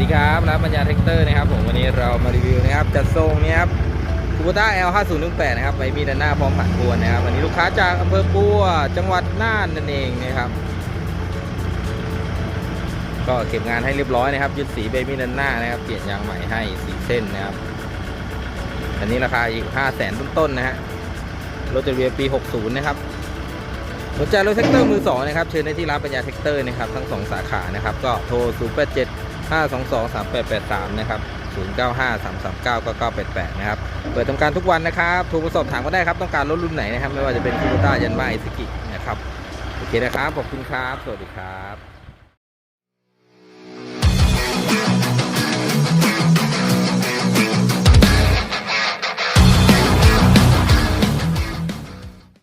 ดีครับรับปัญญาเตอร์นะครับผมวันนี้เรามารีวิวนะครับจัดทรงนี้ครับคูโบต้า L 5 0 1 8นะครับไว้มีด้านหน้าพร้อมผ่านทวนนะครับวันนี้ลูกค้าจากอำเภอปัวจังหวัดน่านนั่นเองนะครับ ก็เก็บงานให้เรียบร้อยนะครับยึดสีเบบี้ด้านหน้านะครับเปลี่ยนยางใหม่ให้สีเส้นนะครับอันนี้ราคาอยู่5 0 0 0 0 0ต้นๆนะฮะรถจะเวียปี 60 นะครับสนใจรถแท็กเตอร์มือสองนะครับเชิญได้ที่ร้านปัญญาแท็กเตอร์นะครับทั้งสองสาขานะครับก็โทร 0 8 7 5 2 2 3 8 8 3 นะครับ 0 9 5 3 3 9 9 9 8 8 นะครับ เปิดทำการทุกวันนะครับโทรมาสอบถามก็ได้ครับ ต้องการรถรุ่นไหนนะครับ ไม่ว่าจะเป็นคูโบต้ายันมาอิสกินะครับ โอเคนะครับ ขอบคุณครับ สวัสดีครับ